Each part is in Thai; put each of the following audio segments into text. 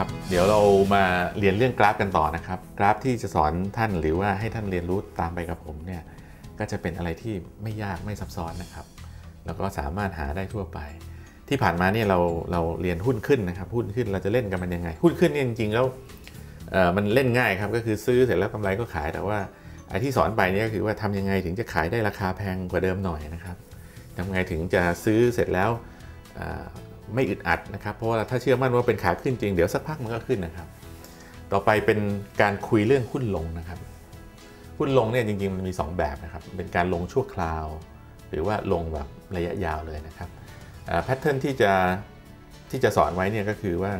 ครับ เดี๋ยวเรามาเรียนเรื่องกราฟกันต่อนะครับ กราฟที่จะสอนท่านหรือว่าให้ท่านเรียนรู้ตามไปกับผมเนี่ยก็จะเป็นอะไรที่ไม่ยากไม่ซับซ้อนนะครับ แล้วก็สามารถหาได้ทั่วไป ที่ผ่านมาเนี่ยเราเราเรียนหุ้นขึ้นนะครับหุ้นขึ้นเราจะเล่นกันมันยังไง หุ้นขึ้นเนี่ยจริงๆแล้วเออมันเล่นง่ายครับก็คือซื้อเสร็จแล้วกำไรก็ขายแต่ว่าไอ้ที่สอนไปเนี่ยก็คือว่าทำยังไงถึงจะขายได้ราคาแพงกว่าเดิมหน่อยนะครับทำไงถึงจะซื้อเสร็จแล้ว ไม่อึดอัดนะครับ เพราะว่าถ้าเชื่อมั่นว่าเป็นขาขึ้นจริง เดี๋ยวสักพักมันก็ขึ้นนะครับ ต่อไปเป็นการคุยเรื่องหุ้นลงนะครับ หุ้นลงเนี่ยจริงๆมันมี 2 แบบนะครับ เป็นการลงชั่วคราว หรือว่าลงแบบระยะยาวเลยนะครับแพทเทิร์นที่จะที่จะสอนไว้เนี่ยก็คือว่า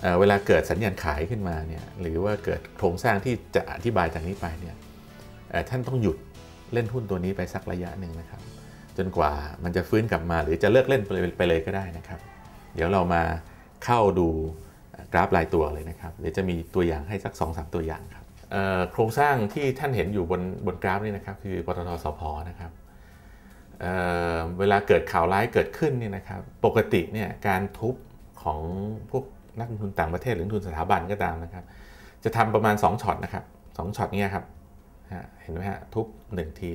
เเวลาเกิดสัญญาณขายขึ้นมาเนี่ยหรือว่าเกิดโครงสร้างที่จะอธิบายจากนี้ไปเนี่ยท่านต้องหยุดเล่นหุ้นตัวนี้ไปสักระยะหนึ่งนะครับ จนกว่ามันจะฟื้นกลับมา หรือจะเลิกเล่นไปเลยไปเลยก็ได้นะครับ เดี๋ยวเรามาเข้าดูกราฟรายตัวเลยนะครับ เดี๋ยวจะมีตัวอย่างให้สัก2อสตัวอย่างครับโครงสร้างที่ท่านเห็นอยู่บนบนกราฟนี่นะครับ คือปตทสพนะครับเเวลาเกิดข่าวร้ายเกิดขึ้นเนี่ยนะครับ ปกติเนี่ยการทุบของพวกนักลงทุนต่างประเทศหรือทุนสถาบันก็ตามนะครับ จะทำประมาณ2ช็อตนะครับสองช็อตเนี้ยครับเห็นไหมฮะทุบ1ที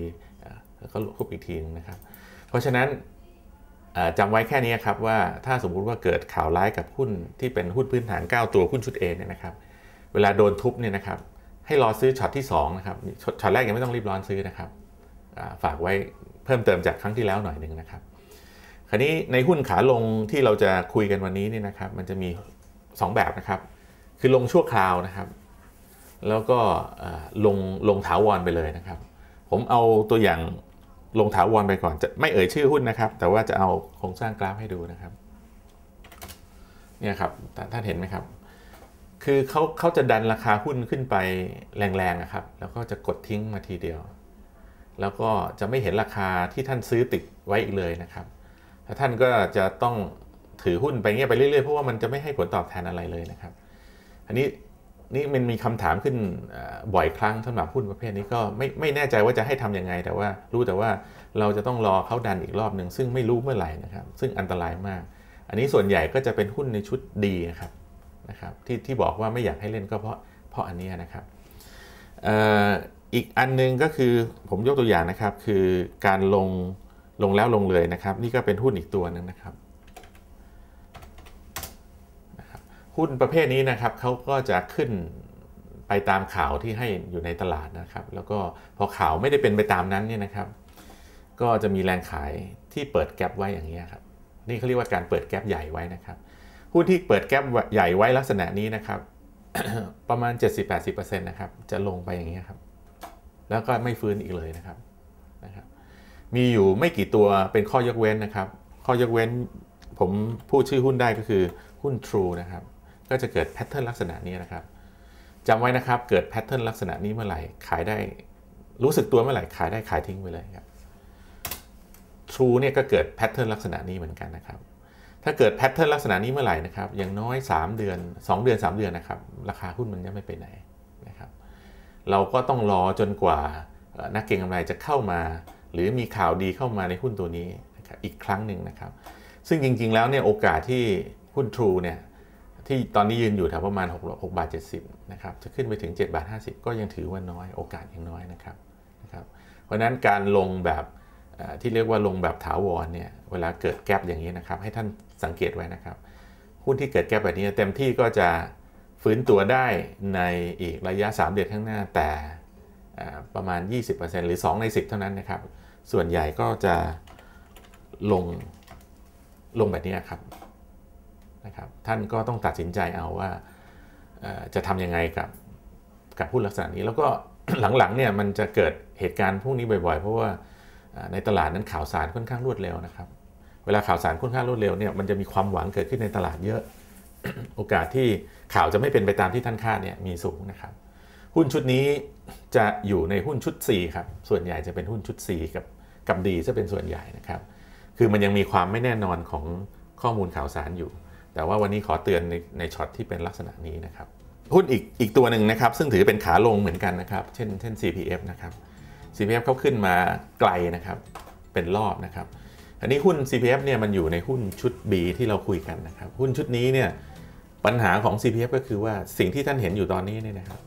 แล้วก็ทุบอีกทีนึงนะครับ ราะฉะนั้นจำไว้แค่นี้ครับว่าถ้าสมมุติว่าเกิดข่าวร้ายกับหุ้นที่เป็นหุ้นพื้นฐาน 9 ตัวหุ้นชุด A เนี่ยนะครับเวลาโดนทุบเนี่ยนะครับให้รอซื้อช็อตที่2นะครับช็อตช็อตแรกยังไม่ต้องรีบร้อนซื้อนะครับฝากไว้เพิ่มเติมจากครั้งที่แล้วหน่อยหนึ่งนะครับ คราวนี้ในหุ้นขาลงที่เราจะคุยกันวันนี้เนี่ยนะครับมันจะมี 2 แบบนะครับ คือลงชั่วคราวนะครับ แล้วก็ลงลงถาวรไปเลยนะครับ ผมเอาตัวอย่าง ลงถาวรไปก่อนจะไม่เอ่ยชื่อหุ้นนะครับ แต่ว่าจะเอาโครงสร้างกราฟให้ดูนะครับเนี่ยครับท่านเห็นไหมครับ คือเขาเขาจะดันราคาหุ้นขึ้นไปแรงๆนะครับ แล้วก็จะกดทิ้งมาทีเดียว แล้วก็จะไม่เห็นราคาที่ท่านซื้อติดไว้อีกเลยนะครับแล้วท่านก็จะต้องถือหุ้นไปเงี้ยไปเรื่อยๆเพราะว่ามันจะไม่ให้ผลตอบแทนอะไรเลยนะครับ อันนี้ นี่มันมีคำถามขึ้นบ่อยครั้งสำหรับหุ้นประเภทนี้ก็ไม่ไม่แน่ใจว่าจะให้ทำยังไง แต่ว่ารู้แต่ว่าเราจะต้องรอเขาดันอีกรอบหนึ่งซึ่งไม่รู้เมื่อไหร่นะครับ ซึ่งอันตรายมาก อันนี้ส่วนใหญ่ก็จะเป็นหุ้นในชุดดีนะครับนะครับที่ที่บอกว่าไม่อยากให้เล่นก็เพราะเพราะอันนี้นะครับอีกอันหนึงก็คือผมยกตัวอย่างนะครับ คือการลงลงแล้วลงเลยนะครับ นี่ก็เป็นหุ้นอีกตัวหนึงนะครับ หุ้นประเภทนี้นะครับเขาก็จะขึ้นไปตามข่าวที่ให้อยู่ในตลาดนะครับ แล้วก็พอข่าวไม่ได้เป็นไปตามนั้นเนี่ยนะครับ ก็จะมีแรงขายที่เปิดแกลบไว้อย่างนี้ครับ นี่เขาเรียกว่าการเปิดแกลบใหญ่ไว้นะครับหุ้นที่เปิดแกลบใหญ่ไว้ลักษณะนี้นะครับ ประมาณ 70-80%นะครับ จะลงไปอย่างนี้ครับ แล้วก็ไม่ฟื้นอีกเลยนะครับนะครับ มีอยู่ไม่กี่ตัวเป็นข้อยกเว้นนะครับ ข้อยกเว้นผมพูดชื่อหุ้นได้ก็คือหุ้น True นะครับ ก็จะเกิดแพทเทิร์นลักษณะนี้นะครับจำไว้นะครับเกิดแพทเทิร์นลักษณะนี้เมื่อไหร่ขายได้รู้สึกตัวเมื่อไหร่ขายได้ขายทิ้งไปเลยครับ True เนี่ยก็เกิดแพทเทิร์นลักษณะนี้เหมือนกันนะครับ ถ้าเกิดแพทเทิร์นลักษณะนี้เมื่อไหร่นะครับอย่างน้อย 3 เดือน 2 เดือน 3 เดือนนะครับ ราคาหุ้นมันยังไม่ไปไหนนะครับ เราก็ต้องรอจนกว่านักเก็งกำไรจะเข้ามา หรือมีข่าวดีเข้ามาในหุ้นตัวนี้นะครับอีกครั้งหนึ่งนะครับ ซึ่งจริงๆแล้วเนี่ยโอกาสที่หุ้น True เนี่ย ที่ตอนนี้ยืนอยู่แถวประมาณ6 6บาท70นะครับจะขึ้นไปถึง7บาท50 ก็ยังถือว่าน้อยโอกาสยังน้อยนะครับนะครับ เพราะนั้นการลงแบบที่เรียกว่าลงแบบถาวรเนี่ยเวลาเกิดแกลบอย่างนี้นะครับ ให้ท่านสังเกตไว้นะครับหุ้นที่เกิดแกลบแบบนี้เต็มที่ก็จะฟื้นตัวได้ในอีกระยะ 3 เดือนข้างหน้าแต่เอ่อประมาณ 20%หรือ 2 ใน 10 เท่านั้นนะครับ ส่วนใหญ่ก็จะลงลงแบบนี้ครับ นะครับท่านก็ต้องตัดสินใจเอาว่าจะทำยังไงกับกับหุ้นลักษณะนี้ แล้วก็หลังๆเนี่ยมันจะเกิดเหตุการณ์พวกนี้บ่อยๆ เพราะว่าในตลาดนั้นข่าวสารค่อนข้างรวดเร็วนะครับเวลาข่าวสารค่อนข้างรวดเร็วเนี่ยมันจะมีความหวังเกิดขึ้นในตลาดเยอะ โอกาสที่ข่าวจะไม่เป็นไปตามที่ท่านคาดเนี่ยมีสูงนะครับ หุ้นชุดนี้จะอยู่ในหุ้นชุด C ครับ ส่วนใหญ่จะเป็นหุ้นชุด C กับกับดีจะเป็นส่วนใหญ่นะครับ คือมันยังมีความไม่แน่นอนของข้อมูลข่าวสารอยู่ แต่ว่าวันนี้ขอเตือนในในช็อตที่เป็นลักษณะนี้นะครับหุ้นอีกอีกตัวหนึ่งนะครับ ซึ่งถือเป็นขาลงเหมือนกันนะครับ เช่นเช่น CPF นะครับ CPF เขาขึ้นมาไกลนะครับเป็นรอบนะครับ อันนี้หุ้น CPF เนี่ยมันอยู่ในหุ้นชุด B ที่เราคุยกันนะครับ หุ้นชุดนี้เนี่ยปัญหาของ CPF ก็คือว่าสิ่งที่ท่านเห็นอยู่ตอนนี้เนี่ยนะครับ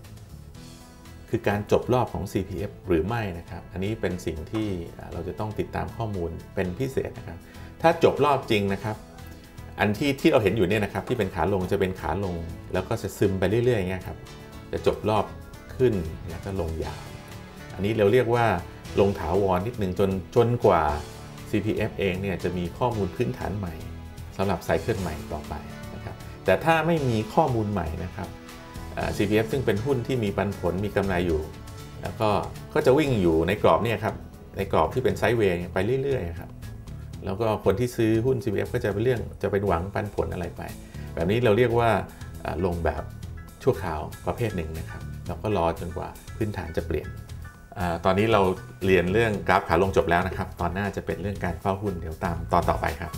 คือการจบรอบของ CPF หรือไม่นะครับ อันนี้เป็นสิ่งที่เราจะต้องติดตามข้อมูลเป็นพิเศษนะครับ ถ้าจบรอบจริงนะครับ อันที่ที่เราเห็นอยู่เนี่ยนะครับที่เป็นขาลงจะเป็นขาลง แล้วก็จะซึมไปเรื่อยๆอย่างเงี้ยครับจะจบรอบขึ้นแล้วก็ลงยาว อันนี้เราเรียกว่าลงถาวรนิดหนึ่งจนจนกว่า CPF เองเนี่ยจะมีข้อมูลพื้นฐานใหม่สำหรับไซเคิลใหม่ต่อไปนะครับแต่ถ้าไม่มีข้อมูลใหม่นะครับ CPF ซึ่งเป็นหุ้นที่มีปันผลมีกำไรอยู่ แล้วก็ก็จะวิ่งอยู่ในกรอบเนี่ยครับในกรอบที่เป็นไซด์เวย์ไปเรื่อยๆครับ แล้วก็คนที่ซื้อหุ้น CPF ก็จะเป็นเรื่องจะเป็นหวังปันผลอะไรไป แบบนี้เราเรียกว่าลงแบบชั่วคราวประเภทหนึ่งนะครับเราก็รอจนกว่าพื้นฐานจะเปลี่ยนอตอนนี้เราเรียนเรื่องกราฟขาลงจบแล้วนะครับ ตอนหน้าจะเป็นเรื่องการเฝ้าหุ้นเดี๋ยวตามตอนต่อไปครับ